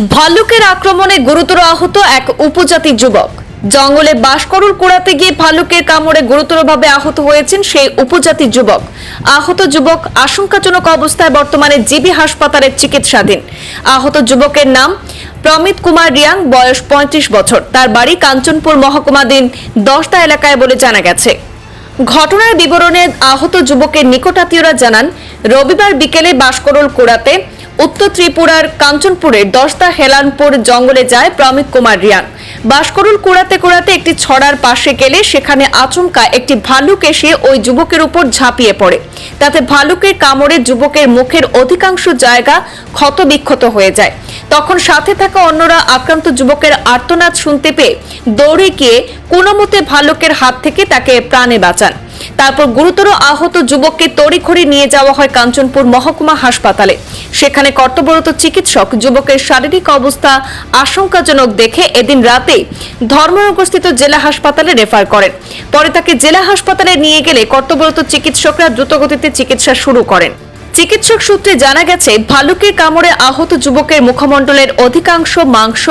ভাল্লুকের আক্রমণে গুরুতর আহত এক উপজাতি যুবক। জঙ্গলে বাস করুর কুড়াতে গিয়ে ভাল্লুকের কামড়ে গুরুতরভাবে আহত হয়েছেন সেই উপজাতি যুবক। আহত যুবক আশঙ্কাজনক অবস্থায় বর্তমানে জিবি হাসপাতালে চিকিৎসাধীন। আহত যুবকের নাম প্রমিত কুমার রিয়াং, বয়স পঁয়ত্রিশ বছর। তার বাড়ি কাঞ্চনপুর মহকুমাধীন দশটা এলাকায় বলে জানা গেছে। ঘটনার বিবরণে আহত যুবকের নিকটাত্মীয়রা জানান, রবিবার বিকেলে বাসকরল কোড়াতে উত্তর ত্রিপুরার কাঞ্চনপুরের দশদা হেলানপুর জঙ্গলে যায় প্রমিত কুমার রিয়াং। বাসকরুল কুড়াতে কুড়াতে একটি ছড়ার পাশে গেলে সেখানে আচমকা একটি ভালুক এসে ওই যুবকের উপর ঝাঁপিয়ে পড়ে। তাতে ভালুকের কামড়ে যুবকের মুখের অধিকাংশ জায়গা ক্ষতবিক্ষত হয়ে যায়। তখন সাথে থাকা অন্যরা আক্রান্ত যুবকের আর্তনাদ শুনতে পেয়ে দৌড়ে গিয়ে কোনোমতে ভালুকের হাত থেকে তাকে প্রাণে বাঁচান। তারপর গুরুতর আহত যুবককে তড়িঘড়ি নিয়ে যাওয়া হয় কাঞ্চনপুর মহকুমা হাসপাতালে। সেখানে কর্তব্যরত চিকিৎসক যুবকের শারীরিক অবস্থা আশঙ্কাজনক দেখে এদিন রাতে ধর্মনগরস্থিত জেলা হাসপাতালে রেফার করেন। পরে তাকে জেলা হাসপাতালে নিয়ে গেলে কর্তব্যরত চিকিৎসকরা দ্রুতগতিতে চিকিৎসা শুরু করেন। চিকিৎসক সূত্রে জানা গেছে, ভালুকের কামড়ে আহত যুবকের মুখমণ্ডলের অধিকাংশ মাংস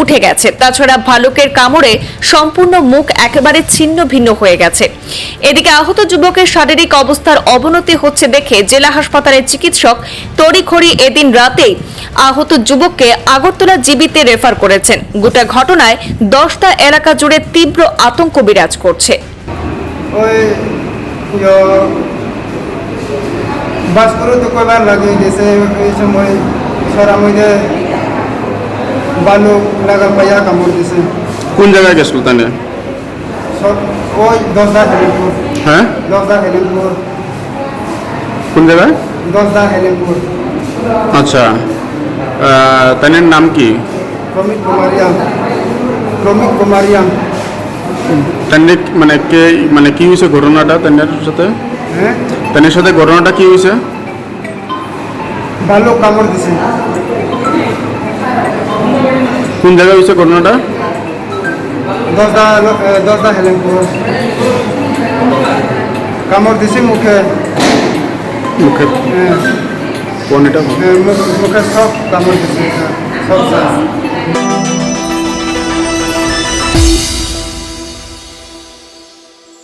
উঠে গেছে। তাছাড়া ভালুকের কামড়ে সম্পূর্ণ মুখ একেবারে ছিন্ন ভিন্ন হয়ে গেছে। এদিকে আহত যুবকের শারীরিক অবস্থার অবনতি হচ্ছে দেখে জেলা হাসপাতালের চিকিৎসক তড়িঘড়ি এদিন রাতেই আহত যুবককে আগরতলা জিবিতে রেফার করেছেন। গোটা ঘটনায় দশটা এলাকা জুড়ে তীব্র আতঙ্ক বিরাজ করছে। বাস করে তো কয়বার লাগে গেছে এই সময় সারা মধ্যে বালু লাগা পাইয়া কামড় দিছে কোন জায়গায় গেছিল তাহলে সব ওই দশদা হেলেনপুর হ্যাঁ দশদা হেলেনপুর কোন জায়গায় দশদা হেলেনপুর আচ্ছা তাদের নাম কি প্রমিত কুমারিয়াম প্রমিত কুমারিয়াম তাদের মানে কে মানে কি হয়েছে ঘটনাটা তাদের সাথে হ্যাঁ? তাদের সাথে ঘটনাটা কি হয়েছে? বালু কামড় দিছে। কোন জায়গায় হয়েছে ঘটনাটা? দশদা দশদা হেলেনপুর কামড় দিছে মুখে। মুখে? হ্যাঁ, হ্যাঁ, মুখে সব কামড় দিছে সব।